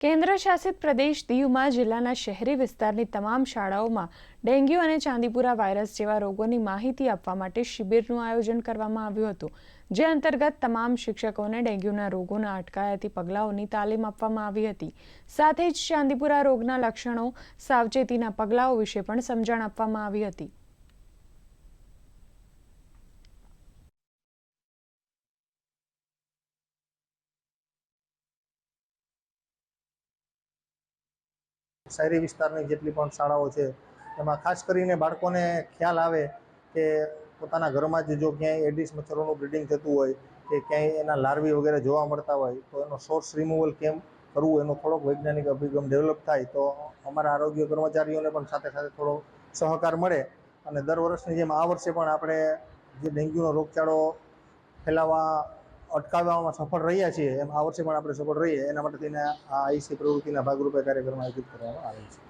કેન્દ્ર શાસિત પ્રદેશ દીવમાં જિલ્લાના શહેરી વિસ્તારની તમામ શાળાઓમાં ડેન્ગ્યુ અને ચાંદીપુરા વાયરસ જેવા રોગોની માહિતી આપવા માટે શિબિરનું આયોજન કરવામાં આવ્યું હતું, જે અંતર્ગત તમામ શિક્ષકોને ડેન્ગ્યુના રોગોના અટકાયતી પગલાઓની તાલીમ આપવામાં આવી હતી. સાથે જ ચાંદીપુરા રોગના લક્ષણો, સાવચેતીના પગલાઓ વિશે પણ સમજણ આપવામાં આવી હતી. શહેરી વિસ્તારની જેટલી પણ શાળાઓ છે, એમાં ખાસ કરીને બાળકોને ખ્યાલ આવે કે પોતાના ઘરમાં જ જો ક્યાંય એડિસ મચ્છરોનું બ્રિડિંગ થતું હોય કે ક્યાંય એના લાર્વી વગેરે જોવા મળતા હોય, તો એનો સોર્સ રિમૂવલ કેમ કરવું? એનો થોડોક વૈજ્ઞાનિક અભિગમ ડેવલપ થાય, તો અમારા આરોગ્ય કર્મચારીઓને પણ સાથે સાથે થોડો સહકાર મળે. અને દર વર્ષની જેમ આ વર્ષે પણ આપણે જે ડેન્ગ્યુનો રોગચાળો ફેલાવા અટકાવવામાં સફળ રહ્યા છીએ, એમ આ વર્ષે પણ આપણે સફળ રહીએ, એના માટે તેના આ આઈસી પ્રવૃત્તિના ભાગરૂપે કાર્યક્રમ આયોજિત કરવામાં આવે છે.